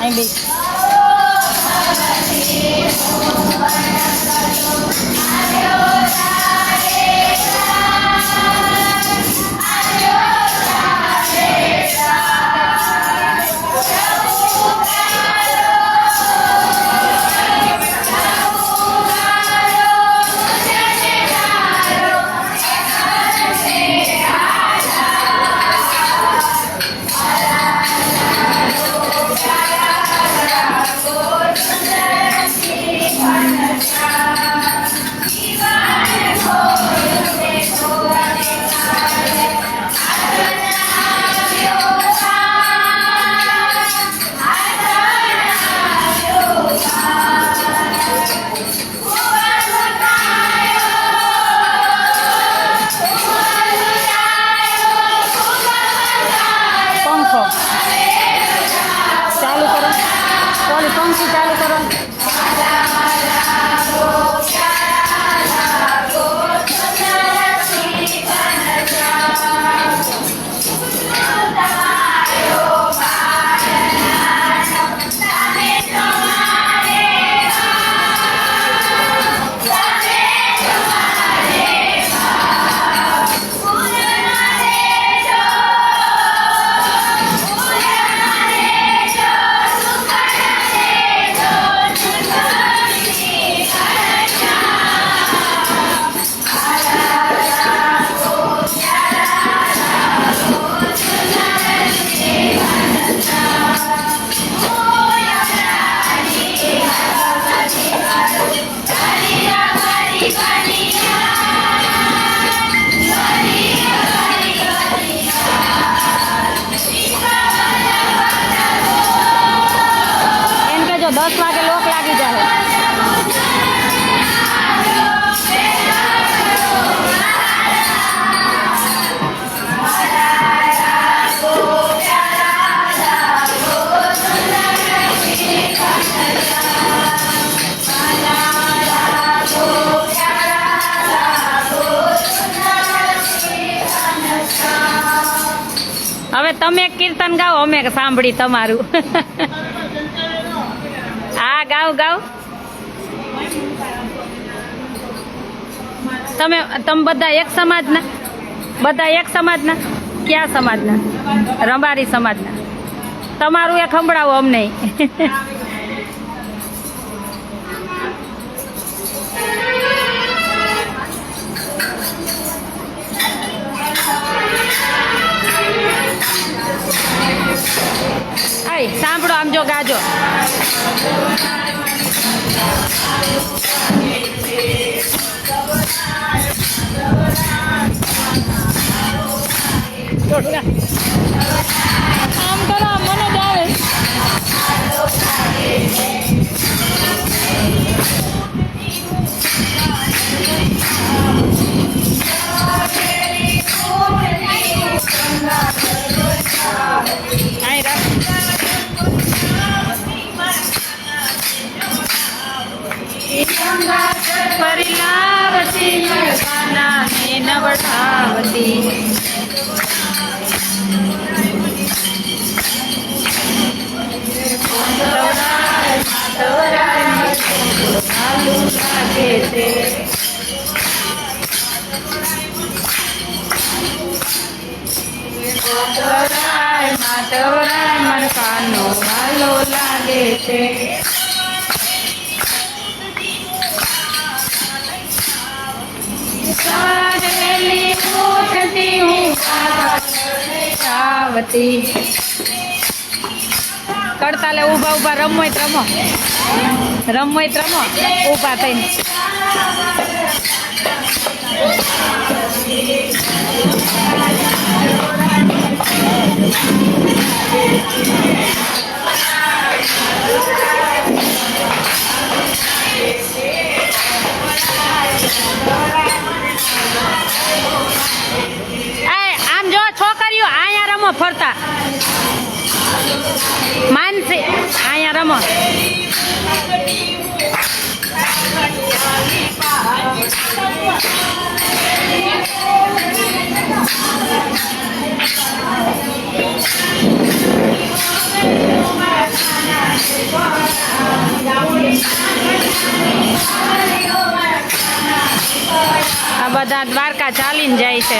I'm big. અમે સાંભળી તમારું. હા ગાવ ગાવ તમે તમે બધા એક સમાજના? બધા એક સમાજના? કયા સમાજના? રંબારી સમાજના? તમારું એ ખંભળાવો અમને. સાંભળો પરિલાવતી કાના ને નવડાવતી માધવરાય માધવરાય મન કાનો વાલો લાગે છે. આવતી કડતાલે ઊભા ઊભા રમોય રમો. રમોય રમો. ઊભા થઈને. એ રમો ફરતા. માનસી અહીંયા રમો. આ બધા દ્વારકા ચાલીને જાય છે.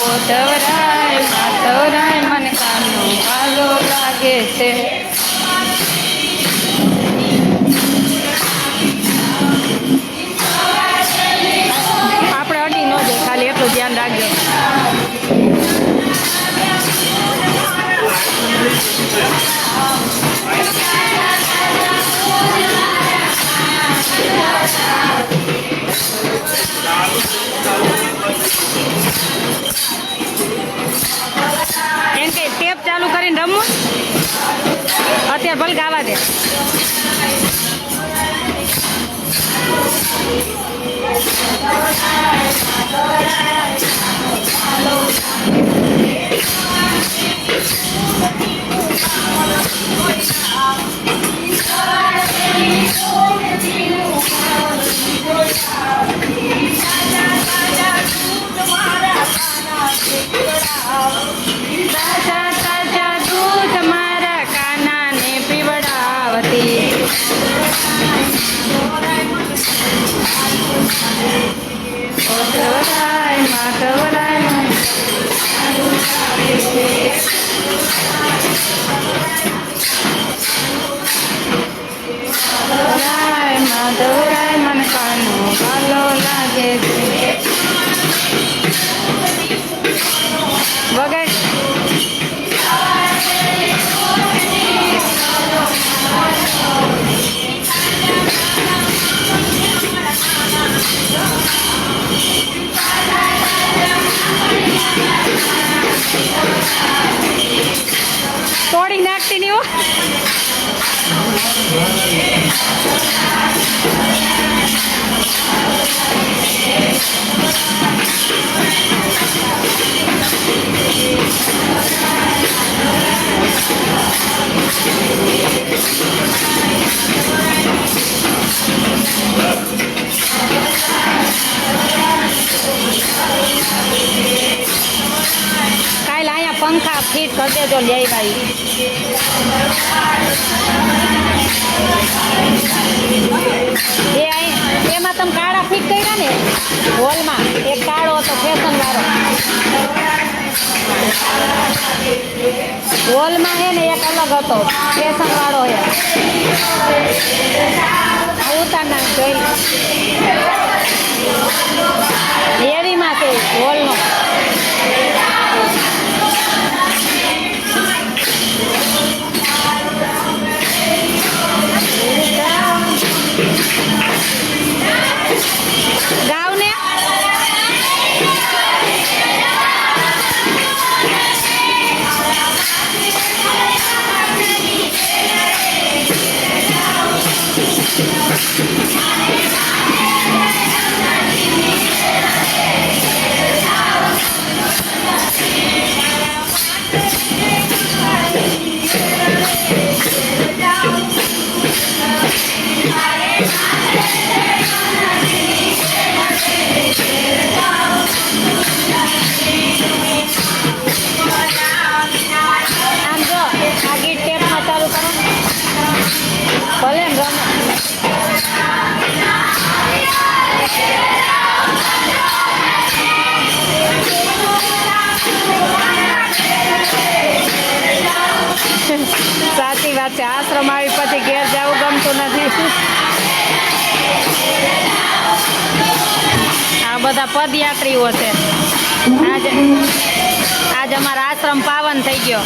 પોતવરાય માધવરાય મને કાનો કાલો લાગે છે એમ કે ટેપ ચાલુ કરીને રમવું? અત્યારે ભલે ગાવા દે. તાજા માધવરાય મને કાનો કાલો દેજો લે ભાઈ એ એમાં તમે કાળા ફિટ કર્યા ને, હોલમાં એક કાળો હતો ફેશન વાળો. હોલમાં હે ને એક અલગ હતો ફેશન વાળો હે. ઉતાર ના જોઈ એવીમાં છે, હોલનો. વાત આશ્રમ આવી પછી ઘેર જવું ગમતું નથી. આ બધા પદયાત્રીઓ છે. આજે આજે અમારા આશ્રમ પાવન થઈ ગયો.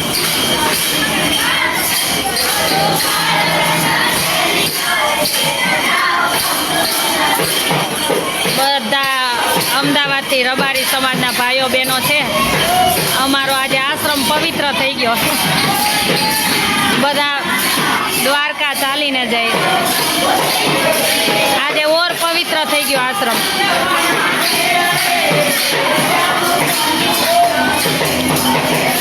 બધા અમદાવાદથી રબારી સમાજના ભાઈઓ બહેનો છે. અમારો આજે આશ્રમ પવિત્ર થઈ ગયો બધા બધા ચાલીને જાય આજે ઓર પવિત્ર થઈ ગયો આશ્રમ Thank.